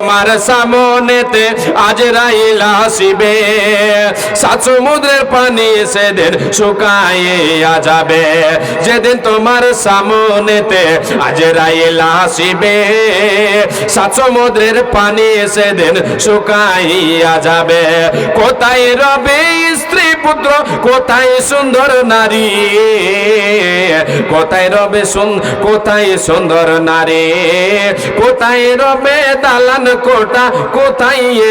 তোমার সামনেতে আজ রাইল আসিবে। সাত সমুদ্রের পানি সেদিন শুকাইয়া যাবে। যেদিন তোমার সামনেতে আজ রাইল আসিবে সাত সমুদ্রের পানি সেদিন শুকাইয়া যাবে। কোথায় রবে স্ত্রী পুত্র, কোথায় সুন্দর নারী? কোথায় রবে সুন, কোথায় সুন্দর নারী? কোথায় রবে দালান কোটা, কোথায় এ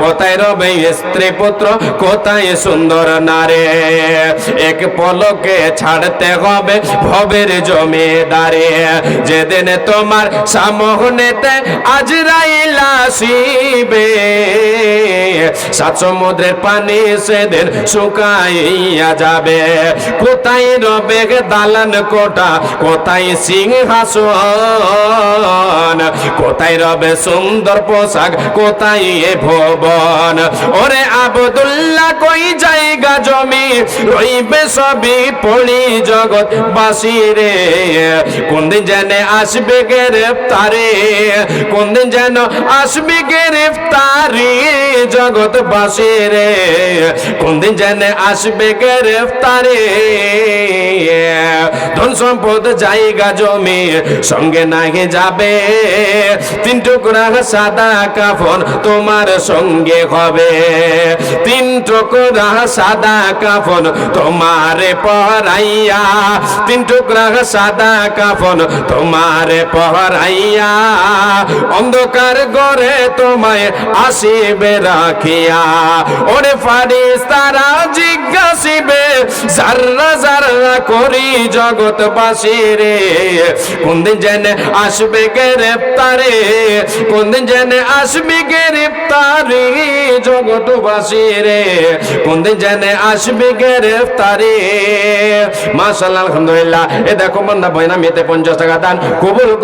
কোথায় রবে স্ত্রী পুত্র, কোথায় সুন্দর নারী? এক পলকে ছাড়তে হবে ভবের জমিদারে। যেদিন তোমার সামনেতে আজরাইল আসিবে, সাত সমুদ্রের পানি সেদিন শুকাইয়া যাবে। কোথায় রবে দালান কোটা, কোথায় সিংহাসন, কোথায় রবে সুন্দর পোশাক, কোথায় ভবন। ওরে আবদুল্লাহ, কই জায়গা জমি? রইবে সবই পড়ি জগৎ বাসিরে কোন দিন জেনে আসবে গ্রেফতারে? কোন দিন যেন আসবে গ্রেফতারি জগৎ বাসিরে কোন দিন জেনে আসবে গ্রেফতারে? ধন সম্পদ জায়গা জমি, সঙ্গে যাবে। তিন টুকরা সাদা কাফন তোমার সঙ্গে হবে। তিন টুকরা সাদা কাফন তিন টুকরা সাদা কাফন পরাইয়া। অন্ধকার গড়ে তোমায় আসিবে রাখিয়া। ওরে ফারিস তারা জিজ্ঞাসিবে জাররা জাররা করি জগৎবাসী রে। কোন দিন জেনে আসবে গ্রেপ্তারে, কোন দিন জেনে আসবে গ্রেপ্তারে জগৎবাসী রে। কোন দিন জেনে আসবে গ্রেপ্তারে। মাশাআল্লাহ, আলহামদুলিল্লাহ। এ দেখো বন্ধা বইনা মেতে পঞ্চাশ টাকা দান, কবুল